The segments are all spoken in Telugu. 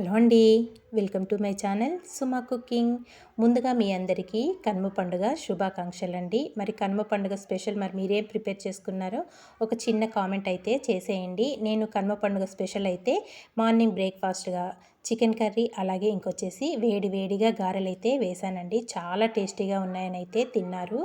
హలో అండి welcome to my channel Suma cooking. ముందుగా మీ అందరికీ కనుమ పండుగ శుభాకాంక్షలు అండి మరి కనుమ పండుగ స్పెషల్ మరి మీరేం ప్రిపేర్ చేసుకున్నారో ఒక చిన్న కామెంట్ అయితే చేసేయండి. నేను కనుమ పండుగ స్పెషల్ అయితే మార్నింగ్ బ్రేక్ఫాస్ట్గా చికెన్ కర్రీ అలాగే ఇంకొచ్చేసి వేడి వేడిగా గారెలు అయితే వేశానండి చాలా టేస్టీగా ఉన్నాయని అయితే తిన్నారు.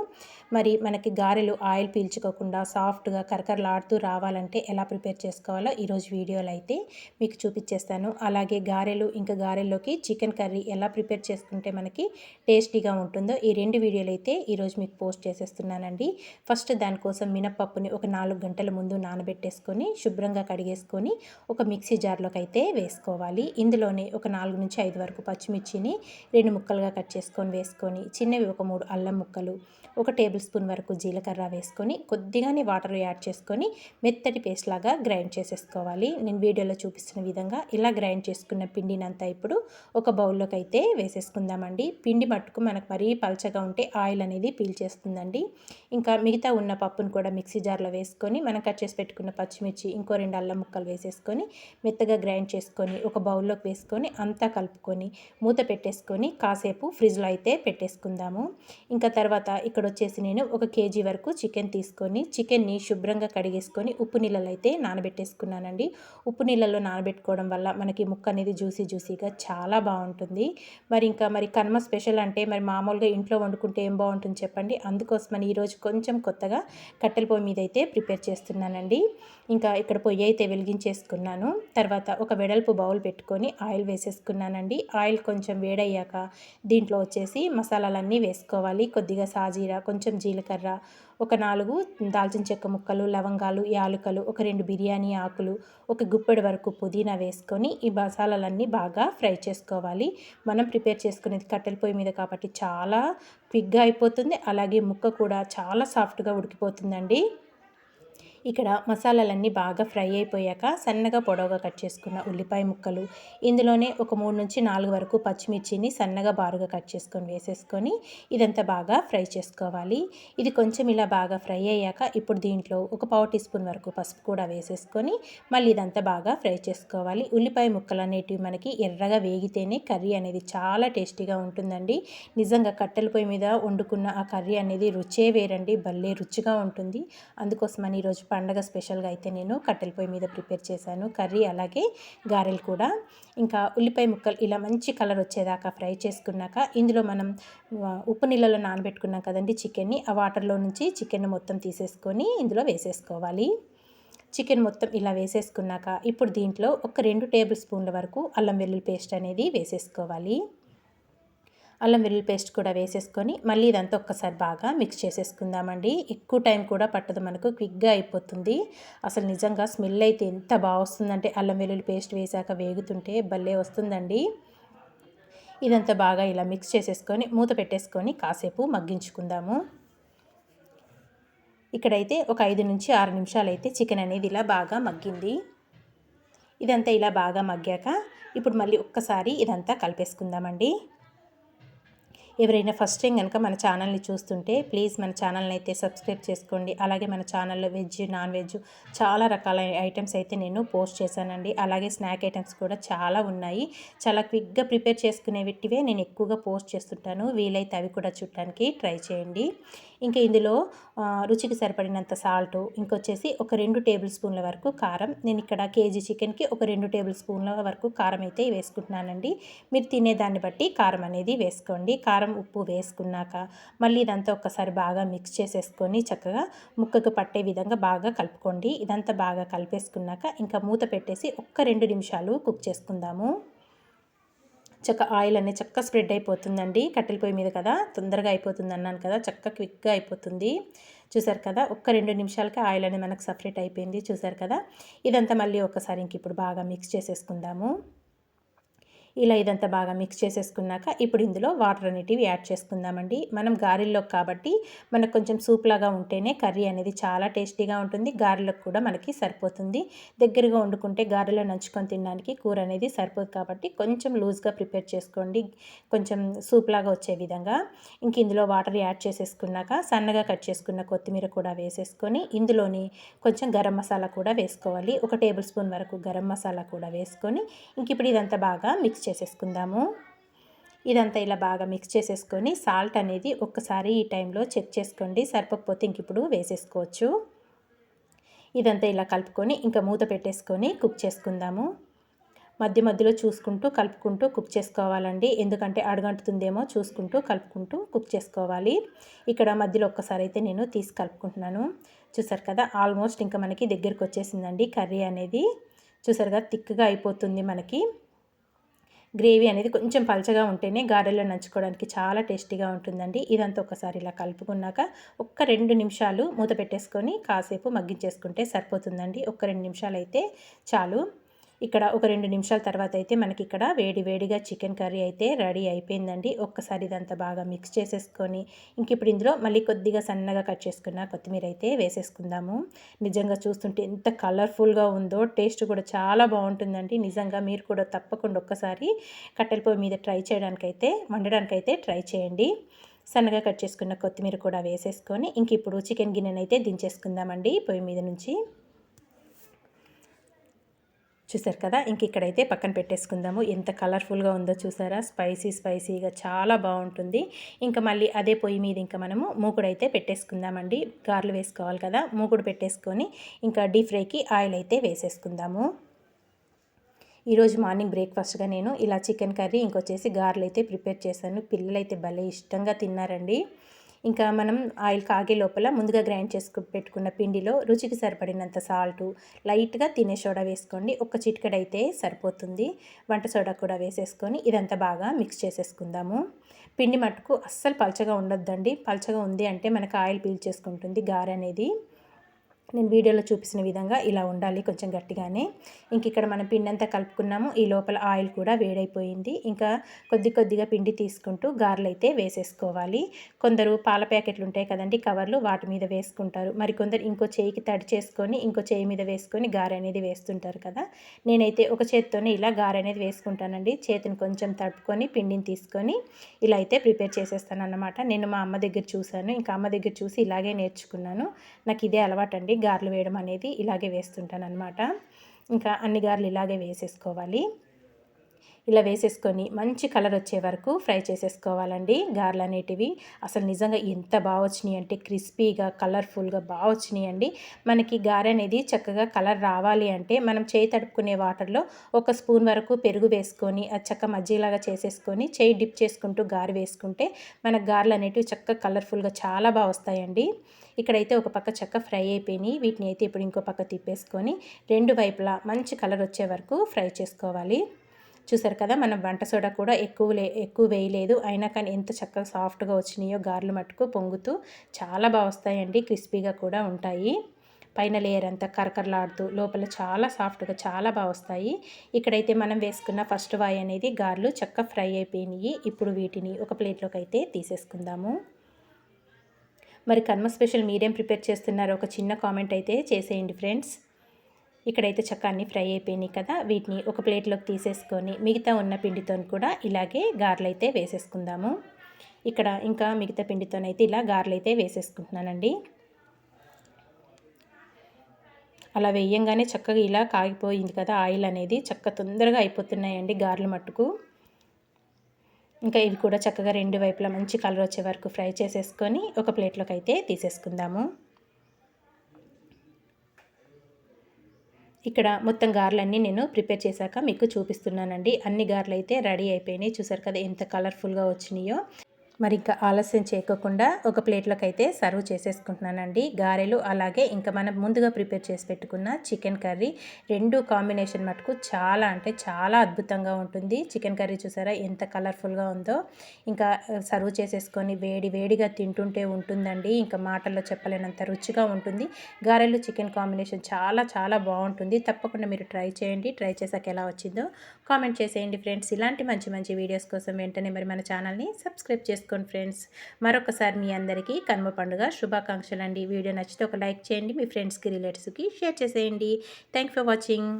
మరి మనకి గారెలు ఆయిల్ పీల్చుకోకుండా సాఫ్ట్గా కరకరలాడుతూ రావాలంటే ఎలా ప్రిపేర్ చేసుకోవాలో ఈరోజు వీడియోలో అయితే మీకు చూపించేస్తాను అలాగే గారెలు ఇంకా గారెల్లోకి చికెన్ కర్రీ ఎలా ప్రిపేర్ చేసుకుంటే మనకి టేస్టీగా ఉంటుందో ఈ రెండు వీడియోలు అయితే ఈరోజు మీకు పోస్ట్ చేసేస్తున్నానండి. ఫస్ట్ దానికోసం మినపప్పుని ఒక నాలుగు గంటల ముందు నానబెట్టేసుకొని శుభ్రంగా కడిగేసుకొని ఒక మిక్సీ జార్లోకి అయితే వేసుకోవాలి. ఇందులోనే ఒక నాలుగు నుంచి ఐదు వరకు పచ్చిమిర్చిని రెండు ముక్కలుగా కట్ చేసుకొని వేసుకొని చిన్నవి ఒక మూడు అల్లం ముక్కలు ఒక టేబుల్ స్పూన్ వరకు జీలకర్ర వేసుకొని కొద్దిగానే వాటర్ యాడ్ చేసుకొని మెత్తటి పేస్ట్ లాగా గ్రైండ్ చేసేసుకోవాలి. నేను వీడియోలో చూపిస్తున్న విధంగా ఇలా గ్రైండ్ చేసుకున్న పిండినంతా ఇప్పుడు ఒక బౌల్లోకి అయితే వేసేసుకుందామండి. పిండి మట్టుకు మనకు మరీ పలచగా ఉంటే ఆయిల్ అనేది పీల్చేస్తుందండి ఇంకా మిగతా ఉన్న పప్పును కూడా మిక్సీ జార్లో వేసుకొని మనం కట్ చేసి పెట్టుకున్న పచ్చిమిర్చి ఇంకో రెండు అల్లం ముక్కలు వేసేసుకొని మెత్తగా గ్రైండ్ చేసుకొని ఒక బౌల్లోకి వేసుకొని అంతా కలుపుకొని మూత పెట్టేసుకొని కాసేపు ఫ్రిడ్జ్లో అయితే పెట్టేసుకుందాము. ఇంకా తర్వాత ఇక్కడ వచ్చేసి నేను ఒక కేజీ వరకు చికెన్ తీసుకొని చికెన్ని శుభ్రంగా కడిగేసుకొని ఉప్పు నీళ్ళలో అయితే నానబెట్టేసుకున్నానండి. ఉప్పు నీళ్ళలో నానబెట్టుకోవడం వల్ల మనకి ముక్క అనేది జ్యూసీ జ్యూసీగా చాలా బాగుంటుంది మరి ఇంకా మరి కన్మ స్పెషల్ అంటే మరి మామూలుగా ఇంట్లో వండుకుంటే ఏం బాగుంటుంది చెప్పండి. అందుకోసమని ఈరోజు కొంచెం కొత్తగా కట్టెల పొయ్యి మీద అయితే ప్రిపేర్ చేస్తున్నానండి. ఇంకా ఇక్కడ పొయ్యి అయితే వెలిగించేసుకున్నాను. తర్వాత ఒక వెడల్పు బౌల్ పెట్టుకొని ఆయిల్ వేసేసుకున్నానండి. ఆయిల్ కొంచెం వేడయ్యాక దీంట్లో వచ్చేసి మసాలాలన్నీ వేసుకోవాలి. కొద్దిగా సాజీరా కొంచెం జీలకర్ర ఒక నాలుగు దాల్చిన చెక్క ముక్కలు లవంగాలు యాలుకలు ఒక రెండు బిర్యానీ ఆకులు ఒక గుప్పెడు వరకు పుదీనా వేసుకొని ఈ మసాలాలన్నీ బాగా ఫ్రై చేసుకోవాలి. మనం ప్రిపేర్ చేసుకునేది కట్టెల పొయ్యి మీద కాబట్టి చాలా క్విక్గా అయిపోతుంది. అలాగే ముక్క కూడా చాలా సాఫ్ట్గా ఉడికిపోతుందండి. ఇక్కడ మసాలాలన్నీ బాగా ఫ్రై అయిపోయాక సన్నగా పొడవుగా కట్ చేసుకున్న ఉల్లిపాయ ముక్కలు ఇందులోనే ఒక మూడు నుంచి నాలుగు వరకు పచ్చిమిర్చిని సన్నగా బారుగా కట్ చేసుకొని వేసేసుకొని ఇదంతా బాగా ఫ్రై చేసుకోవాలి. ఇది కొంచెం ఇలా బాగా ఫ్రై అయ్యాక ఇప్పుడు దీంట్లో ఒక పావు టీ స్పూన్ వరకు పసుపు కూడా వేసేసుకొని మళ్ళీ ఇదంతా బాగా ఫ్రై చేసుకోవాలి. ఉల్లిపాయ ముక్కలు అనేటివి మనకి ఎర్రగా వేగితేనే కర్రీ అనేది చాలా టేస్టీగా ఉంటుందండి. నిజంగా కట్టెల పొయ్యి మీద వండుకున్న ఆ కర్రీ అనేది రుచే వేరండి భలే రుచిగా ఉంటుంది. అందుకోసమని ఈరోజు పండగ స్పెషల్గా అయితే నేను కట్టెల పొయ్యి మీద ప్రిపేర్ చేశాను. కర్రీ అలాగే గారెలు కూడా. ఇంకా ఉల్లిపాయ ముక్కలు ఇలా మంచి కలర్ వచ్చేదాకా ఫ్రై చేసుకున్నాక ఇందులో మనం ఉప్పు నీళ్ళలో నానబెట్టుకున్నాం కదండి చికెన్ని ఆ వాటర్లో నుంచి చికెన్ మొత్తం తీసేసుకొని ఇందులో వేసేసుకోవాలి. చికెన్ మొత్తం ఇలా వేసేసుకున్నాక ఇప్పుడు దీంట్లో ఒక రెండు టేబుల్ స్పూన్ల వరకు అల్లం వెల్లుల్లి పేస్ట్ అనేది వేసేసుకోవాలి. అల్లం వెల్లుల్లి పేస్ట్ కూడా వేసేసుకొని మళ్ళీ ఇదంతా ఒక్కసారి బాగా మిక్స్ చేసేసుకుందామండి. ఎక్కువ టైం కూడా పట్టదు మనకు క్విక్గా అయిపోతుంది. అసలు నిజంగా స్మెల్ అయితే ఎంత బాగా వస్తుందంటే అల్లం వెల్లుల్లి పేస్ట్ వేసాక వేగుతుంటే భలే వస్తుందండి. ఇదంతా బాగా ఇలా మిక్స్ చేసేసుకొని మూత పెట్టేసుకొని కాసేపు మగ్గించుకుందాము. ఇక్కడైతే ఒక ఐదు నుంచి ఆరు నిమిషాలు అయితే చికెన్ అనేది ఇలా బాగా మగ్గింది. ఇదంతా ఇలా బాగా మగ్గాక ఇప్పుడు మళ్ళీ ఒక్కసారి ఇదంతా కలిపేసుకుందామండి. ఎవరైనా ఫస్ట్ టైం కనుక మన ఛానల్ని చూస్తుంటే ప్లీజ్ మన ఛానల్ని అయితే సబ్స్క్రైబ్ చేసుకోండి. అలాగే మన ఛానల్లో వెజ్ నాన్ వెజ్ చాలా రకాల ఐటమ్స్ అయితే నేను పోస్ట్ చేశానండి. అలాగే స్నాక్ ఐటమ్స్ కూడా చాలా ఉన్నాయి. చాలా క్విక్గా ప్రిపేర్ చేసుకునేవిటివే నేను ఎక్కువగా పోస్ట్ చేస్తుంటాను. వీలైతే అవి కూడా చుట్టానికి ట్రై చేయండి. ఇంకా ఇందులో రుచికి సరిపడినంత సాల్ట్ ఇంకొచ్చేసి ఒక రెండు టేబుల్ స్పూన్ల వరకు కారం. నేను ఇక్కడ కేజీ చికెన్కి ఒక రెండు టేబుల్ స్పూన్ల వరకు కారం అయితే వేసుకుంటున్నానండి. మీరు తినేదాన్ని బట్టి కారం అనేది వేసుకోండి. కారం కారం ఉప్పు వేసుకున్నాక మళ్ళీ ఇదంతా ఒక్కసారి బాగా మిక్స్ చేసేసుకొని చక్కగా ముక్కకు పట్టే విధంగా బాగా కలుపుకోండి. ఇదంతా బాగా కలిపేసుకున్నాక ఇంకా మూత పెట్టేసి ఒక్క రెండు నిమిషాలు కుక్ చేసుకుందాము. చక్క ఆయిల్ అనేది చక్క స్ప్రెడ్ అయిపోతుందండి. కట్టెల పొయ్యి మీద కదా? తొందరగా అయిపోతుంది అన్నాను కదా? చక్క క్విక్గా అయిపోతుంది. చూసారు కదా? ఒక్క రెండు నిమిషాలకి ఆయిల్ అనేది మనకు సపరేట్ అయిపోయింది. చూసారు కదా? ఇదంతా మళ్ళీ ఒకసారి ఇంక ఇప్పుడు బాగా మిక్స్ చేసేసుకుందాము. ఇలా ఇదంతా బాగా మిక్స్ చేసేసుకున్నాక ఇప్పుడు ఇందులో వాటర్ అనేటివి యాడ్ చేసుకుందామండి. మనం గారెల్లో కాబట్టి మనకు కొంచెం సూప్ లాగా ఉంటేనే కర్రీ అనేది చాలా టేస్టీగా ఉంటుంది. గారెలకు కూడా మనకి సరిపోతుంది. దగ్గరగా వండుకుంటే గారెలో నంచుకొని తినడానికి కూర అనేది సరిపోదు కాబట్టి కొంచెం లూజ్గా ప్రిపేర్ చేసుకోండి. కొంచెం సూప్ లాగా వచ్చే విధంగా. ఇంక ఇందులో వాటర్ యాడ్ చేసేసుకున్నాక సన్నగా కట్ చేసుకున్న కొత్తిమీర కూడా వేసేసుకొని ఇందులోని కొంచెం గరం మసాలా కూడా వేసుకోవాలి. ఒక టేబుల్ స్పూన్ వరకు గరం మసాలా కూడా వేసుకొని ఇంక ఇప్పుడు ఇదంతా బాగా మిక్స్ చేసేసుకుందాము. ఇదంతా ఇలా బాగా మిక్స్ చేసేసుకొని సాల్ట్ అనేది ఒక్కసారి ఈ టైంలో చెక్ చేసుకోండి. సరిపోకపోతే ఇంక ఇప్పుడు వేసేసుకోవచ్చు. ఇదంతా ఇలా కలుపుకొని ఇంకా మూత పెట్టేసుకొని కుక్ చేసుకుందాము. మధ్య మధ్యలో చూసుకుంటూ కలుపుకుంటూ కుక్ చేసుకోవాలండి. ఎందుకంటే అడగంటుతుందేమో చూసుకుంటూ కలుపుకుంటూ కుక్ చేసుకోవాలి. ఇక్కడ మధ్యలో ఒక్కసారి అయితే నేను తీసి కలుపుకుంటున్నాను. చూసారు కదా ఆల్మోస్ట్ ఇంకా మనకి దగ్గరకు వచ్చేసిందండి కర్రీ అనేది. చూసారు కదా థిక్గా అయిపోతుంది మనకి. గ్రేవీ అనేది కొంచెం పలచగా ఉంటేనే గారెలో నంచుకోవడానికి చాలా టేస్టీగా ఉంటుందండి. ఇదంతా ఒకసారి ఇలా కలుపుకున్నాక ఒక్క రెండు నిమిషాలు మూత పెట్టేసుకొని కాసేపు మగ్గించేసుకుంటే సరిపోతుందండి. ఒక్క రెండు నిమిషాలు అయితే చాలు. ఇక్కడ ఒక రెండు నిమిషాల తర్వాత అయితే మనకి ఇక్కడ వేడి వేడిగా చికెన్ కర్రీ అయితే రెడీ అయిపోయిందండి. ఒక్కసారి ఇదంతా బాగా మిక్స్ చేసేసుకొని ఇంక ఇప్పుడు ఇందులో మళ్ళీ కొద్దిగా సన్నగా కట్ చేసుకున్న కొత్తిమీర అయితే వేసేసుకుందాము. నిజంగా చూస్తుంటే ఎంత కలర్ఫుల్గా ఉందో టేస్ట్ కూడా చాలా బాగుంటుందండి. నిజంగా మీరు కూడా తప్పకుండా ఒక్కసారి కట్టెల పొయ్యి మీద ట్రై చేయడానికైతే వండడానికైతే ట్రై చేయండి. సన్నగా కట్ చేసుకున్న కొత్తిమీర కూడా వేసేసుకొని ఇంక ఇప్పుడు చికెన్ గిన్నెనైతే దించేసుకుందామండి పొయ్యి మీద నుంచి. చూసారు కదా? ఇంక ఇక్కడైతే పక్కన పెట్టేసుకుందాము. ఎంత కలర్ఫుల్గా ఉందో చూసారా? స్పైసీ స్పైసీగా చాలా బాగుంటుంది. ఇంకా మళ్ళీ అదే పొయ్యి మీద ఇంకా మనము మూకుడు అయితే పెట్టేసుకుందామండి. గార్లు వేసుకోవాలి కదా? మూకుడు పెట్టేసుకొని ఇంకా డీప్ ఫ్రైకి ఆయిల్ అయితే వేసేసుకుందాము. ఈరోజు మార్నింగ్ బ్రేక్ఫాస్ట్గా నేను ఇలా చికెన్ కర్రీ ఇంకొచ్చేసి గార్లు అయితే ప్రిపేర్ చేశాను. పిల్లలు అయితే భలే ఇష్టంగా తిన్నారండి. ఇంకా మనం ఆయిల్ కాగే లోపల ముందుగా గ్రైండ్ చేసుకు పెట్టుకున్న పిండిలో రుచికి సరిపడినంత సాల్టు లైట్గా తినే సోడా వేసుకోండి. ఒక చిటికడైతే సరిపోతుంది. వంట సోడా కూడా వేసేసుకొని ఇదంతా బాగా మిక్స్ చేసేసుకుందాము. పిండి మట్టుకు అస్సలు పలచగా ఉండొద్దండి. పలచగా ఉంది అంటే మనకు ఆయిల్ పీల్చేసుకుంటుంది గార అనేది నేను వీడియోలో చూపిస్తున్న విధంగా ఇలా ఉండాలి కొంచెం గట్టిగానే. ఇంక ఇక్కడ మనం పిండి అంతా కలుపుకున్నాము. ఈ లోపల ఆయిల్ కూడా వేడైపోయింది. ఇంకా కొద్ది కొద్దిగా పిండి తీసుకుంటూ గారెలు అయితే వేసేసుకోవాలి. కొందరు పాల ప్యాకెట్లు ఉంటాయి కదండి కవర్లు వాటి మీద వేసుకుంటారు. మరి కొందరు ఇంకో చేయికి తడి చేసుకొని ఇంకో చేయి మీద వేసుకొని గారె అనేది వేస్తుంటారు కదా. నేనైతే ఒక చేతితోనే ఇలా గారె అనేది వేసుకుంటానండి. చేతిని కొంచెం తడుపుకొని పిండిని తీసుకొని ఇలా అయితే ప్రిపేర్ చేసేస్తాను అన్నమాట నేను మా అమ్మ దగ్గర చూశాను. ఇంకా అమ్మ దగ్గర చూసి ఇలాగే నేర్చుకున్నాను. నాకు ఇదే అలవాటండి. గారెలు వేయడం అనేది ఇలాగే వేస్తుంటాను అనమాట ఇంకా అన్ని గారెలు ఇలాగే వేసేసుకోవాలి. ఇలా వేసేసుకొని మంచి కలర్ వచ్చే వరకు ఫ్రై చేసేసుకోవాలండి. గారెలు అనేటివి అసలు నిజంగా ఎంత బాగా వచ్చినాయి అంటే క్రిస్పీగా కలర్ఫుల్గా బాగా వచ్చినాయి అండి. మనకి గారె అనేది చక్కగా కలర్ రావాలి అంటే మనం చేయి తడుపుకునే వాటర్లో ఒక స్పూన్ వరకు పెరుగు వేసుకొని అది చక్క మజ్జిగలాగా చేసేసుకొని చేయి డిప్ చేసుకుంటూ గారె వేసుకుంటే మన గారెలు అనేటివి చక్కగా కలర్ఫుల్గా చాలా బాగా వస్తాయండి. ఇక్కడైతే ఒక పక్క చక్క ఫ్రై అయిపోయినాయి. వీటిని అయితే ఇప్పుడు ఇంకో పక్క తిప్పేసుకొని రెండు వైపులా మంచి కలర్ వచ్చే వరకు ఫ్రై చేసుకోవాలి. చూసారు కదా మనం వంట సోడా కూడా ఎక్కువ లే ఎక్కువ వేయలేదు. అయినా కానీ ఎంత చక్కగా సాఫ్ట్గా వచ్చినాయో గార్లు మట్టుకు పొంగుతూ చాలా బాగా వస్తాయండి క్రిస్పీగా కూడా ఉంటాయి. పైన లేయర్ అంతా కరకరలాడుతూ లోపల చాలా సాఫ్ట్గా చాలా బాగా వస్తాయి. ఇక్కడైతే మనం వేసుకున్న ఫస్ట్ వాయి అనేది గార్లు చక్క ఫ్రై అయిపోయినాయి. ఇప్పుడు వీటిని ఒక ప్లేట్లోకి అయితే తీసేసుకుందాము. మరి కర్మ స్పెషల్ మీరేం ప్రిపేర్ చేస్తున్నారో ఒక చిన్న కామెంట్ అయితే చేసేయండి ఫ్రెండ్స్. ఇక్కడైతే చక్క అన్నీ ఫ్రై అయిపోయినాయి కదా. వీటిని ఒక ప్లేట్లోకి తీసేసుకొని మిగతా ఉన్న పిండితో కూడా ఇలాగే గారెలు అయితే వేసేసుకుందాము. ఇక్కడ ఇంకా మిగతా పిండితోనైతే ఇలా గారెలు అయితే వేసేసుకుంటున్నానండి. అలా వేయంగానే చక్కగా ఇలా కాగిపోయింది కదా ఆయిల్ అనేది చక్క తొందరగా అయిపోతున్నాయండి గారెలు మట్టుకు. ఇంకా ఇవి కూడా చక్కగా రెండు వైపులా మంచి కలర్ వచ్చే వరకు ఫ్రై చేసేసుకొని ఒక ప్లేట్లోకి అయితే తీసేసుకుందాము. ఇక్కడ మొత్తం గారెలన్నీ నేను ప్రిపేర్ చేశాక మీకు చూపిస్తున్నానండి. అన్ని గార్లు అయితే రెడీ అయిపోయినాయి. చూసారు కదా ఎంత కలర్ఫుల్గా వచ్చినాయో. మరి ఇంకా ఆలస్యం చేయకుండా ఒక ప్లేట్లోకి అయితే సర్వ్ చేసేసుకుంటున్నానండి. గారెలు అలాగే ఇంకా మనం ముందుగా ప్రిపేర్ చేసి పెట్టుకున్న చికెన్ కర్రీ. రెండు కాంబినేషన్ మటుకు చాలా అంటే చాలా అద్భుతంగా ఉంటుంది. చికెన్ కర్రీ చూసారా ఎంత కలర్ఫుల్గా ఉందో. ఇంకా సర్వ్ చేసేసుకొని వేడి వేడిగా తింటుంటే ఉంటుందండి. ఇంకా మాటల్లో చెప్పలేనంత రుచిగా ఉంటుంది. గారెలు చికెన్ కాంబినేషన్ చాలా చాలా బాగుంటుంది. తప్పకుండా మీరు ట్రై చేయండి. ట్రై చేసాక ఎలా వచ్చిందో కామెంట్ చేసేయండి ఫ్రెండ్స్. ఇలాంటి మంచి మంచి వీడియోస్ కోసం వెంటనే మరి మన ఛానల్ని సబ్స్క్రైబ్ చేసుకోండి ఫ్రెండ్స్. మరొకసారి మీ అందరికీ కనుమ పండుగ శుభాకాంక్షలు అండి వీడియో నచ్చితే ఒక లైక్ చేయండి. మీ ఫ్రెండ్స్కి రిలేటివ్స్కి షేర్ చేసేయండి. Thank for watching.